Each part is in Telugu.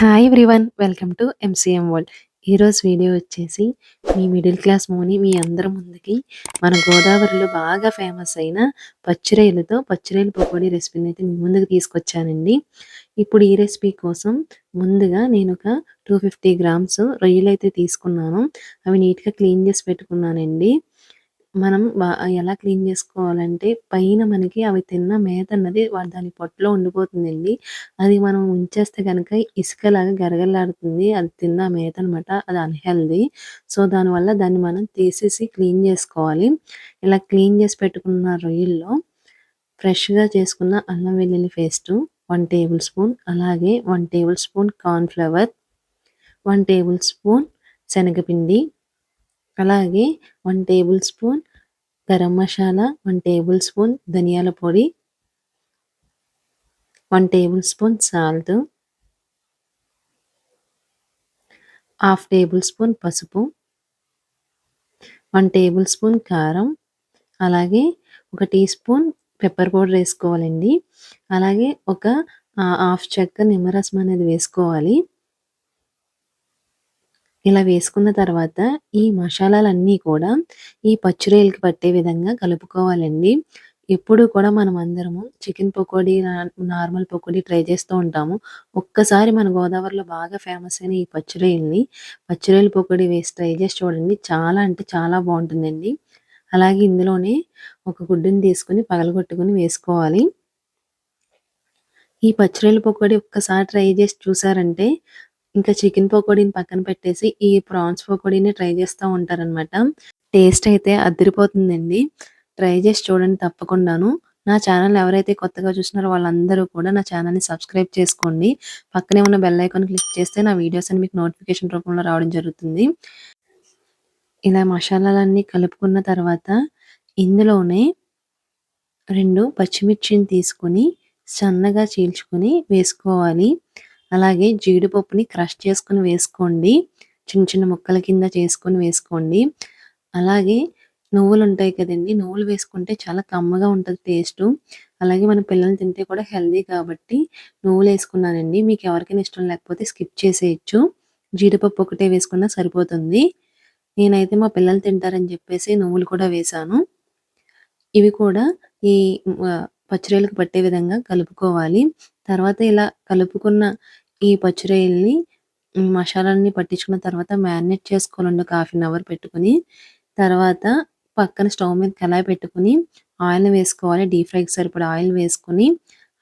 Hi everyone welcome to MCM world ఈరోజు వీడియో వచ్చేసి మీ మిడిల్ క్లాస్ మోని మీ అందరి ముందుకి మన గోదావరిలో బాగా ఫేమస్ అయిన పచ్చిరొయ్యలతో పచ్చిరొయ్యల పకోడీ రెసిపీని అయితే మీ ముందుకు తీసుకొచ్చానండి. ఇప్పుడు ఈ రెసిపీ కోసం ముందుగా నేను ఒక టూ ఫిఫ్టీ గ్రామ్స్ రొయ్యలు అయితే తీసుకున్నాను. అవి నీట్గా క్లీన్ చేసి పెట్టుకున్నానండి. మనం ఎలా క్లీన్ చేసుకోవాలంటే పైన మనకి అవి తిన్న మేత అన్నది దాని పొట్టులో ఉండిపోతుందండి. అది మనం ఉంచేస్తే కనుక ఇసుకలాగా గరగలాడుతుంది. అది తిన్న మేత అనమాట అది అన్హెల్దీ సో దానివల్ల దాన్ని మనం తీసేసి క్లీన్ చేసుకోవాలి. ఇలా క్లీన్ చేసి పెట్టుకున్న రొయ్యల్లో ఫ్రెష్గా చేసుకున్న అల్లం వెల్లుల్లి పేస్ట్ వన్ టేబుల్ స్పూన్. అలాగే one tablespoon cornflour one tablespoon శనగపిండి అలాగే one tablespoon garam masala one tablespoon ధనియాల పొడి one tablespoon salt half tablespoon పసుపు వన్ టేబుల్ స్పూన్ కారం అలాగే ఒక టీ స్పూన్ పెప్పర్ పౌడర్ వేసుకోవాలండి. అలాగే ఒక హాఫ్ చెక్క నిమ్మరసం అనేది వేసుకోవాలి. ఇలా వేసుకున్న తర్వాత ఈ మసాలాలన్నీ కూడా ఈ పచ్చిరొయ్యలకి పట్టే విధంగా కలుపుకోవాలండి. ఎప్పుడు కూడా మనం అందరము chicken pakodi normal pakodi try చేస్తూ ఉంటాము. ఒక్కసారి మన గోదావరిలో బాగా ఫేమస్ అయిన ఈ పచ్చిరొయ్యల్ని పచ్చిరొయ్యల పకోడీ వేసి ట్రై చేసి చూడండి. చాలా అంటే చాలా బాగుంటుందండి. అలాగే ఇందులోనే ఒక గుడ్డుని తీసుకుని పగలగొట్టుకుని వేసుకోవాలి. ఈ పచ్చిరొయ్యల పకోడీ ఒక్కసారి ట్రై చేసి చూసారంటే ఇంకా చికెన్ పకోడీని పక్కన పెట్టేసి ఈ ప్రాన్స్ పకోడీని ట్రై చేస్తూ ఉంటారనమాట టేస్ట్ అయితే అదిరిపోతుందండి. ట్రై చేసి చూడండి తప్పకుండాను. నా ఛానల్ ఎవరైతే కొత్తగా చూస్తున్నారో వాళ్ళందరూ కూడా నా ఛానల్ని సబ్స్క్రైబ్ చేసుకోండి. పక్కనే ఉన్న బెల్ ఐకాన్ క్లిక్ చేస్తే నా వీడియోస్ అని మీకు నోటిఫికేషన్ రూపంలో రావడం జరుగుతుంది. ఇలా మసాలాలన్నీ కలుపుకున్న తర్వాత ఇందులోనే రెండు పచ్చిమిర్చిని తీసుకుని సన్నగా చీల్చుకొని వేసుకోవాలి. అలాగే జీడిపప్పుని క్రష్ చేసుకుని వేసుకోండి. చిన్న చిన్న ముక్కల కింద చేసుకొని వేసుకోండి. అలాగే నువ్వులు ఉంటాయి కదండి నువ్వులు వేసుకుంటే చాలా కమ్మగా ఉంటుంది టేస్ట్. అలాగే మన పిల్లలు తింటే కూడా హెల్దీ కాబట్టి నువ్వులు వేసుకున్నానండి. మీకు ఎవరికైనా ఇష్టం లేకపోతే స్కిప్ చేసేయచ్చు. జీడిపప్పు ఒకటే వేసుకున్నా సరిపోతుంది. నేనైతే మా పిల్లలు తింటారని చెప్పేసి నువ్వులు కూడా వేసాను ఇవి కూడా ఈ పచ్చిరొయ్యలకు పట్టే విధంగా కలుపుకోవాలి. తర్వాత ఇలా కలుపుకున్న ఈ పచ్చిరొయ్యల్ని మసాలాన్ని పట్టించుకున్న తర్వాత మ్యారినేట్ చేసుకోవాలండి ఒక హాఫ్ అన్ అవర్ పెట్టుకుని. తర్వాత పక్కన స్టవ్ మీద కళాయి పెట్టుకుని ఆయిల్ వేసుకోవాలి. డీప్ ఫ్రైకి సరిపడా ఆయిల్ వేసుకుని.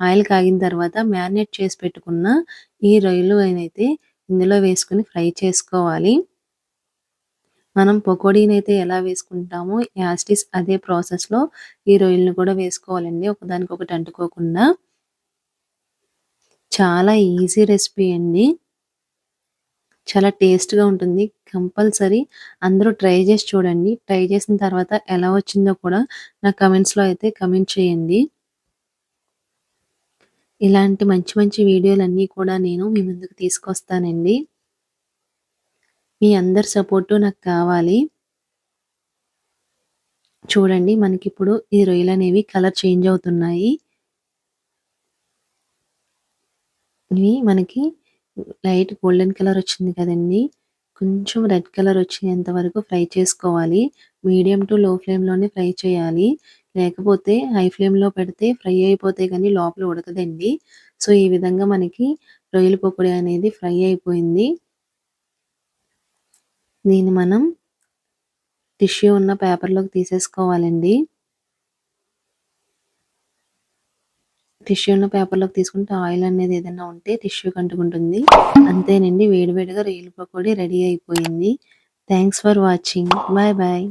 ఆయిల్ కాగిన తర్వాత మ్యారినేట్ చేసి పెట్టుకున్న ఈ రొయ్యలు అయితే ఇందులో వేసుకుని ఫ్రై చేసుకోవాలి. మనం పకోడీని అయితే ఎలా వేసుకుంటామో యాస్టిస్ అదే ప్రాసెస్లో ఈ రొయ్యలను కూడా వేసుకోవాలండి. ఒకదానికి ఒకటి అంటుకోకుండా. చాలా ఈజీ రెసిపీ అండి. చాలా టేస్ట్గా ఉంటుంది. కంపల్సరీ అందరూ ట్రై చేసి చూడండి. ట్రై చేసిన తర్వాత ఎలా వచ్చిందో కూడా నా కమెంట్స్లో అయితే కమెంట్ చేయండి. ఇలాంటి మంచి మంచి వీడియోలన్నీ కూడా నేను మీ ముందుకు తీసుకొస్తానండి. మీ అందరి సపోర్టు నాకు కావాలి. చూడండి మనకి ఇప్పుడు ఈ రొయ్యలు అనేవి కలర్ చేంజ్ అవుతున్నాయి. ఇవి మనకి లైట్ గోల్డెన్ కలర్ వచ్చింది కదండి. కొంచెం రెడ్ కలర్ వచ్చేంత వరకు ఫ్రై చేసుకోవాలి. మీడియం టు లో ఫ్లేమ్లోనే ఫ్రై చేయాలి. లేకపోతే హై ఫ్లేమ్లో పెడితే ఫ్రై అయిపోతే కానీ లోపల ఉడకదండి. సో ఈ విధంగా మనకి రొయ్యల పొకుడి అనేది ఫ్రై అయిపోయింది. దీన్ని మనం టిష్యూ ఉన్న పేపర్లోకి తీసేసుకోవాలండి. టిష్యూ ఉన్న పేపర్లోకి తీసుకుంటే ఆయిల్ అనేది ఏదైనా ఉంటే టిష్యూ కంటుకుంటుంది. అంతేనండి వేడివేడిగా రేలు పకోడీ రెడీ అయిపోయింది. Thanks for watching bye bye